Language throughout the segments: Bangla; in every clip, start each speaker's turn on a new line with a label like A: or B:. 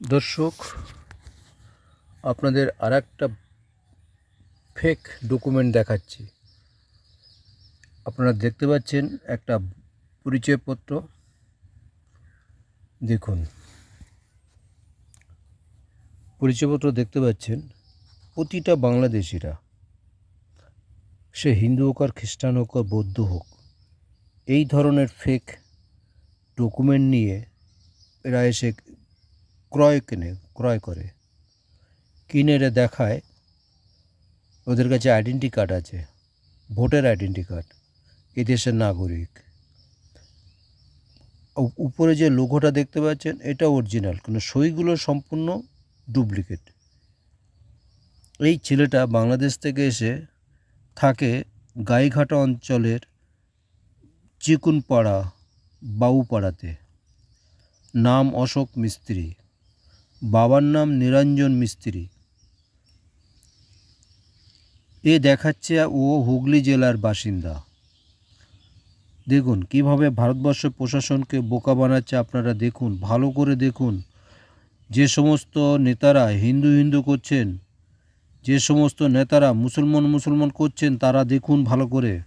A: দর্শক, আপনাদের আর একটা ফেক ডকুমেন্ট দেখাচ্ছি। আপনারা দেখতে পাচ্ছেন একটা পরিচয়পত্র। দেখুন। পরিচয়পত্র দেখতে পাচ্ছেন, প্রতিটা বাংলাদেশিরা, সে হিন্দু হোক আর খ্রিস্টান হোক আর বৌদ্ধ হোক, এই ধরনের ফেক ডকুমেন্ট নিয়ে এরা এসে ক্রয় কেনে, ক্রয় করে। কিনে এরা দেখায় ওদের কাছে আইডেন্টি কার্ড আছে, ভোটার আইডেন্টি কার্ড এই দেশের নাগরিক। উপরে যে লোগোটা দেখতে পাচ্ছেন, এটা অরিজিনাল, কিন্তু সইগুলো সম্পূর্ণ ডুপ্লিকেট। এই ছেলেটা বাংলাদেশ থেকে এসে থাকে গাইঘাটা অঞ্চলের চিকুনপাড়া, বাউপাড়াতে। নাম অশোক মিস্ত্রি। বাবার নাম নিরঞ্জন মিস্ত্রি। এ দেখাচ্ছে ও হুগলি জেলার বাসিন্দা। দেখুন, কীভাবে ভারতবর্ষ প্রশাসনকে বোকা বানাচ্ছে আপনারা দেখুন, ভালো করে দেখুন। যে সমস্ত নেতারা হিন্দু হিন্দু করছেন, যে সমস্ত নেতারা মুসলমান মুসলমান করছেন, তারা দেখুন ভালো করে।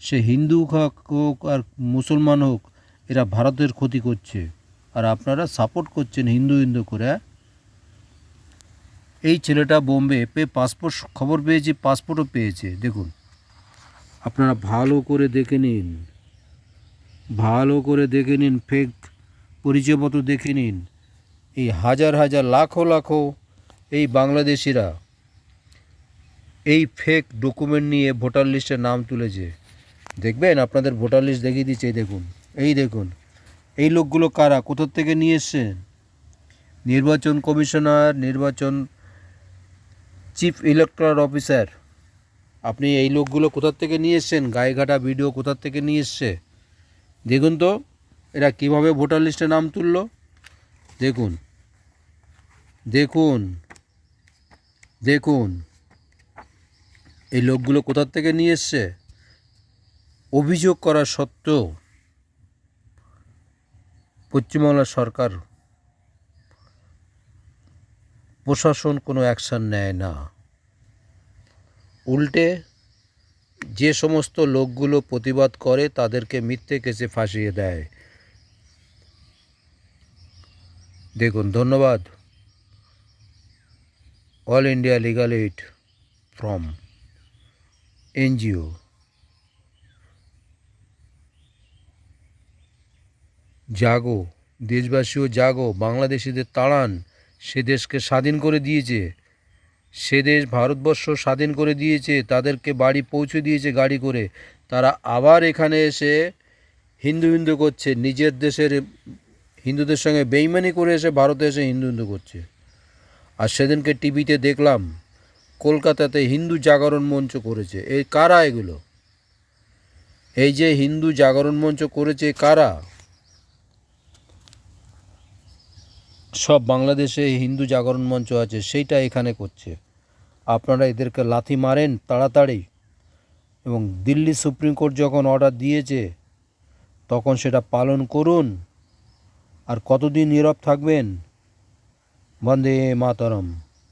A: সে হিন্দু হোক আর মুসলমান হোক, এরা ভারতের ক্ষতি করছে। আর আপনারা সাপোর্ট করছেন হিন্দু হিন্দু করে? এই ছেলেটা বোম্বে পে পাসপোর্ট খবর পেয়েছি পাসপোর্টও পেয়েছে, দেখুন। আপনারা ভালো করে দেখে নিন। ভালো করে দেখে নিন ফেক পরিচয়পত্র দেখে নিন। এই হাজার হাজার, লাখো লাখো এই বাংলাদেশিরা এই ফেক ডকুমেন্ট নিয়ে ভোটার লিস্টে নাম তুলেছে। দেখবেন, আপনাদের ভোটার লিস্ট দেখিয়ে দিচ্ছে দেখুন, এই দেখুন। এই লোকগুলো কারা? কোথার থেকে নিয়ে এসছেন নির্বাচন কমিশনার, নির্বাচন চিফ ইলেকট্রাল অফিসার। আপনি এই লোকগুলো কোথার থেকে নিয়ে এসছেন? গায়েঘাটা ভিডিও কোথার থেকে নিয়ে এসছে? দেখুন তো, এরা কীভাবে ভোটার লিস্টে নাম তুললো। দেখুন দেখুন দেখুন, এই লোকগুলো কোথার থেকে নিয়ে এসছে? অভিযোগ করা সত্ত্বেও পশ্চিমবাংলা সরকার প্রশাসন কোনো অ্যাকশান নেয় না। উল্টে যে সমস্ত লোকগুলো প্রতিবাদ করে তাদেরকে মিথ্যে কেসে ফাঁসিয়ে দেয়। দেখুন, ধন্যবাদ। All India legal aid from NGO জাগো দেশবাসীও জাগো, বাংলাদেশিদের তাড়ান, সে দেশকে স্বাধীন করে দিয়েছে। সে দেশ ভারতবর্ষ স্বাধীন করে দিয়েছে, তাদেরকে বাড়ি পৌঁছে দিয়েছে গাড়ি করে। তারা আবার এখানে এসে হিন্দু হিন্দু করছে, নিজের দেশের হিন্দুদের সঙ্গে বেইমানি করে এসে ভারতে এসে হিন্দু হিন্দু করছে। আর সেদিনকে টিভিতে দেখলাম, কলকাতাতে হিন্দু জাগরণ মঞ্চ করেছে। এই কারা এগুলো? এই যে হিন্দু জাগরণ মঞ্চ করেছে কারা? সব বাংলাদেশে হিন্দু জাগরণ মঞ্চ আছে, সেইটা এখানে করছে। আপনারা এদেরকে লাথি মারেন তাড়াতাড়ি। এবং দিল্লি সুপ্রিম কোর্ট যখন অর্ডার দিয়েছে, তখন সেটা পালন করুন। আর কতদিন নীরব থাকবেন? বন্দে মাতরম।